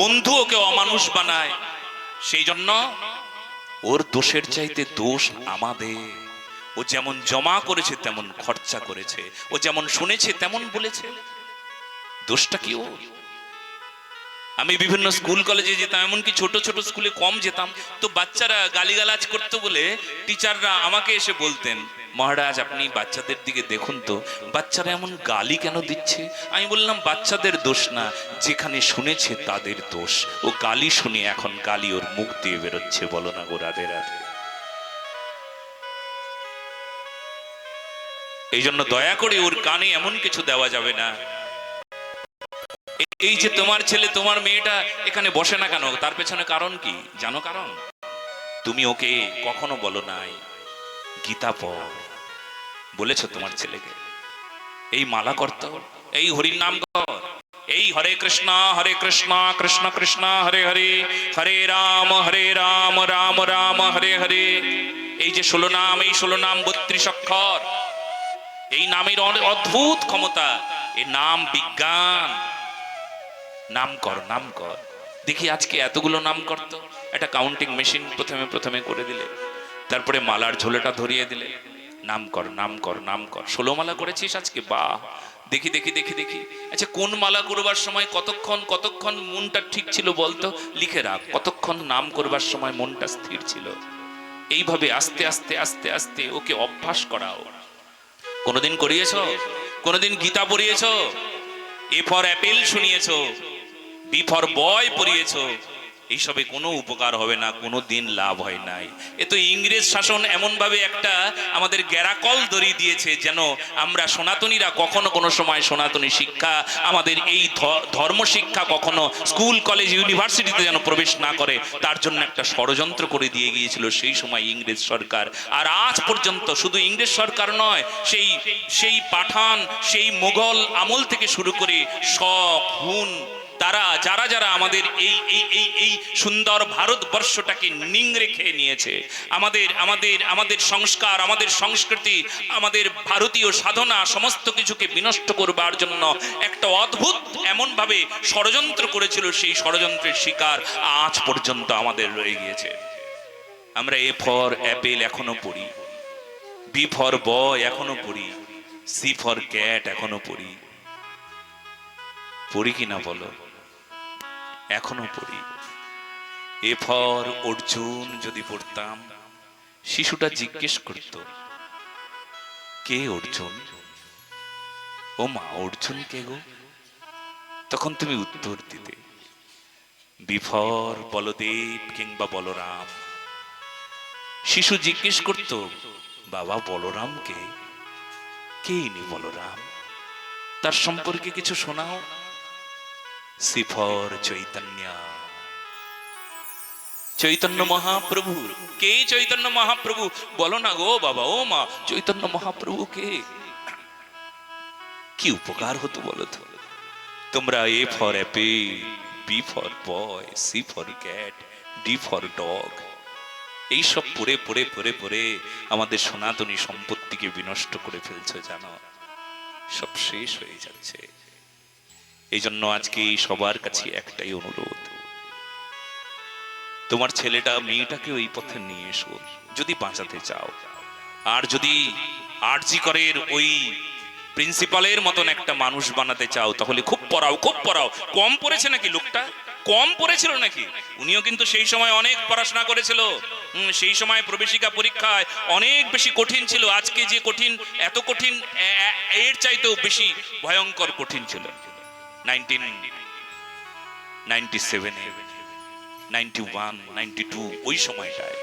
বন্ধু ওকে অমানুষ বানায়। সেই জন্য ওর দোষের চাইতে দোষ আমাদের। ও যেমন জমা করেছে, তেমন খরচা করেছে। ও যেমন শুনেছে, তেমন বলেছে। দোষটা কি ও আমি বিভিন্ন স্কুল কলেজে যেতাম, এমনকি ছোট ছোট স্কুলে কম যেতাম। তো বাচ্চারা গালিগালাজ করতো বলে টিচাররা আমাকে এসে বলতেন মহারাজ, আপনি বাচ্চাদের দিকে দেখুন তো। বাচ্চারা এমন গালি কেন দিচ্ছে? আমি বললাম, বাচ্চাদের দোষ না, যেখানে শুনেছে তাদের দোষ। ও গালি শুনে এখন গালি ওর মুখ দিয়ে বেরোচ্ছে, বলো না গো রাধে রাধে। এই জন্য দয়া করে ওর কানে এমন কিছু দেওয়া যাবে না। এই যে তোমার ছেলে, তোমার মেয়েটা এখানে বসে না কেন? তার পেছনে কারণ কি? জানো কারণ? তুমি ওকে কখনো বলো নাই। গীতা পড়। বলেছ তোমার ছেলেকে। এই মালা করত এই হরির নাম কর। এই হরে কৃষ্ণ হরে কৃষ্ণ কৃষ্ণ কৃষ্ণ, হরে হরে। হরে রাম হরে রাম রাম রাম, হরে হরে। এই যে ষোলো নাম, এই ষোলো নাম বত্রিশ অক্ষর। এই নামের অদ্ভুত ক্ষমতা। এ নাম বিজ্ঞান। নাম কর নাম কর। দেখি আজকে এতগুলো নাম করতো একটা কাউন্টিং মেশিন প্রথমে প্রথমে করে দিলে। তারপরে মালার ঝোলেটা ধরিয়ে দিলে, নাম কর নাম কর নাম কর। ষোলো মালা করেছিস আজকে? বাহ! দেখি দেখি দেখি দেখি। আচ্ছা কোন মালা করবার সময় কতক্ষণ কতক্ষণ মনটা ঠিক ছিল বলতো? লিখে রাখ, কতক্ষণ নাম করবার সময় মনটা স্থির ছিল? এইভাবে আস্তে আস্তে আস্তে আস্তে ওকে অভ্যাস করাও। কোনোদিন করিয়েছ? কোনোদিন গীতা পড়িয়েছ? এ ফর অ্যাপেল শুনিয়েছ? বি ফর বয় পড়িয়েছ? এইসবে কোনো উপকার হবে না, কোনো দিন লাভ হয় নাই। এ তো ইংরেজ শাসন এমনভাবে একটা আমাদের গ্যারাকল ধরিয়ে দিয়েছে যেন আমরা সনাতনীরা কখনো কোনো সময় সনাতনী শিক্ষা, আমাদের এই ধর্ম শিক্ষা কখনো স্কুল, কলেজ, ইউনিভার্সিটিতে যেন প্রবেশ না করে, তার জন্য একটা ষড়যন্ত্র করে দিয়ে গিয়েছিল সেই সময় ইংরেজ সরকার। আর আজ পর্যন্ত শুধু ইংরেজ সরকার নয়, সেই সেই পাঠান, সেই মোগল আমল থেকে শুরু করে শক, হুন তারা, যারা যারা আমাদের এই এই এই এই সুন্দর ভারতবর্ষটাকে নিংড়ে খেয়ে নিয়েছে, আমাদের আমাদের আমাদের সংস্কার, আমাদের সংস্কৃতি, আমাদের ভারতীয় সাধনা সমস্ত কিছুকে বিনষ্ট করবার জন্য একটা অদ্ভুত এমনভাবে ষড়যন্ত্র করেছিল সেই ষড়যন্ত্রের শিকার আজ পর্যন্ত আমাদের রয়ে গিয়েছে। আমরা এ ফর অ্যাপেল এখনও পড়ি, বি ফর বয় এখনও পড়ি, সি ফর ক্যাট এখনও পড়ি। পড়ি কিনা বলো? এখনও পড়ি। এ ফর অর্জুন যদি পড়তাম, শিশুটা জিজ্ঞেস করত, কে অর্জুন? ও মা, অর্জুন কে গো? তখন তুমি উত্তর দিতে বিফর বলদেব কিংবা বলরাম। শিশু জিজ্ঞেস করত, বাবা, বলরাম কে? কে ইনি বলরাম? তার সম্পর্কে কিছু শোনাও। সিফর চৈতন্য। চৈতন্য মহাপ্রভু, কে চৈতন্য মহাপ্রভু? বলো না গো বাবা, ও মা, চৈতন্য মহাপ্রভু কে? কি উপকার হতো বলো তো? তোমরা A for apple B for boy, C for cat, D for dog এইসব পড়ে পড়ে পড়ে পড়ে আমাদের সনাতনী সম্পত্তিকে বিনষ্ট করে ফেলছো জানো? সব শেষ হয়ে যাচ্ছে। এই জন্য আজকে সবার কাছে একটাই অনুরোধ। তোমার ছেলেটা, মেয়েটাকে ওই পথে নিয়ে এসো, যদি বাঁচাতে চাও। আর যদি আরজি করের ওই প্রিন্সিপালের মতন একটা মানুষ বানাতে চাও, তাহলে খুব পড়াও খুব পড়াও। কম পড়েছে নাকি লোকটা? কম পড়েছিল নাকি? উনিও কিন্তু সেই সময় অনেক পড়াশোনা করেছিল। সেই সময় প্রবেশিকা পরীক্ষায় অনেক বেশি কঠিন ছিল। আজকে যে কঠিন, এত কঠিন এর চাইতেও বেশি ভয়ঙ্কর কঠিন ছিল। ওই সময়টায়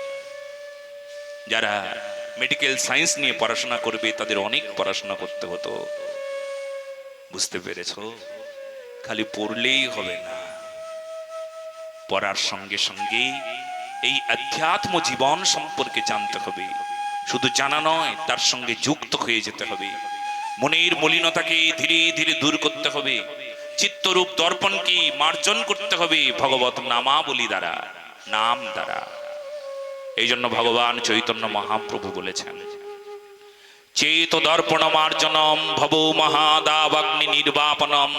যারা মেডিকেল সায়েন্স নিয়ে পড়াশোনা করবে, তাদের অনেক পড়াশোনা করতে হতো। বুঝতে পেরেছ? খালি পড়লেই হবে না। পড়ার সঙ্গে সঙ্গে এই আধ্যাত্ম জীবন সম্পর্কে জানতে হবে। শুধু জানা নয়, তার সঙ্গে যুক্ত হয়ে যেতে হবে। মনের মলিনতাকে ধীরে ধীরে দূর করতে হবে। চিত্তরূপ দর্পণকে মার্জন করতে হবে ভগবত নামাবলী দ্বারা, নাম দ্বারা? এই জন্য ভগবান চৈতন্য মহাপ্রভু বলেছেন, চেত দর্পণ মার্জনম ভব মহাদাবাগ্নি নির্বাপনম,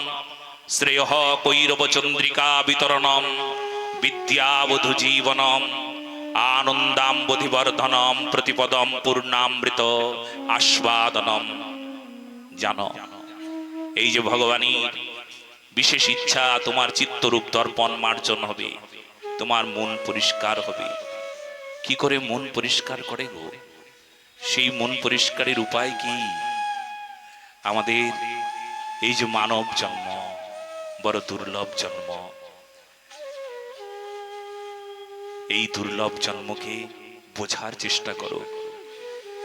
শ্রেয় কৈরব চন্দ্রিকা বিতরণম, বিদ্যাবধু জীবনম, আনন্দাম্বধিবর্ধনম, প্রতিপদম পূর্ণামৃত আস্বাদনম। জানো, এই যে ভগবানের বিশেষ ইচ্ছা তোমার চিত্তরূপ দর্পণ মার্জন হবে। তোমার মন পরিষ্কার হবে। কি করে মন পরিষ্কার করে গো? সেই মন পরিষ্কারের উপায় কি? আমাদের এই যে মানব জন্ম, বড় দুর্লভ জন্ম। এই দুর্লভ জন্মকে বোঝার চেষ্টা করো।